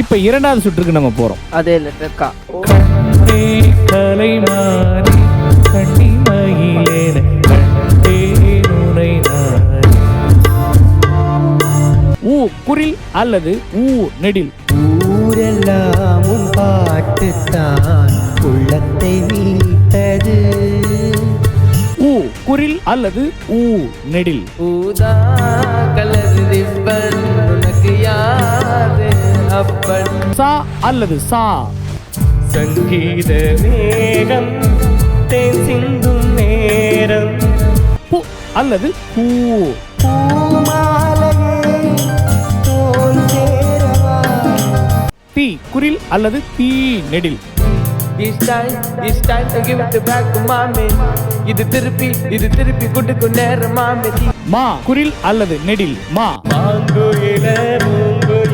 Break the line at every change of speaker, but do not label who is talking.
இப்ப இரண்டாவது சுற்றுக்கு நம்ம போறோம்.
அதே லெட்டர் கா
கண்ணே கலைமாறி கண்ணிமயிலேன கண்டேன் உனை நானே. ஊ குரில் அல்லது ஊ நெடில்.
ஊரெல்லாமும் பாட்டுத்தான் உள்ளத்தை மீட்டது.
ஊ குரில் அல்லது ஊ நெடில்.
ஊதா கலர் அப்பன்
சா அல்லது சா.
சங்கீத மேகம் தேன் சிந்தும் நேரம்.
பு அல்லது பூ. தீ குரில் அல்லது தீ நெடில்.
This time, this time to give it back to mommy. இது திருப்பி இது திருப்பி குட்டுக்கு நேரம் மாமி
மா குரில் அல்லது நெடில். மா.
மாங்குயில பூங்குயில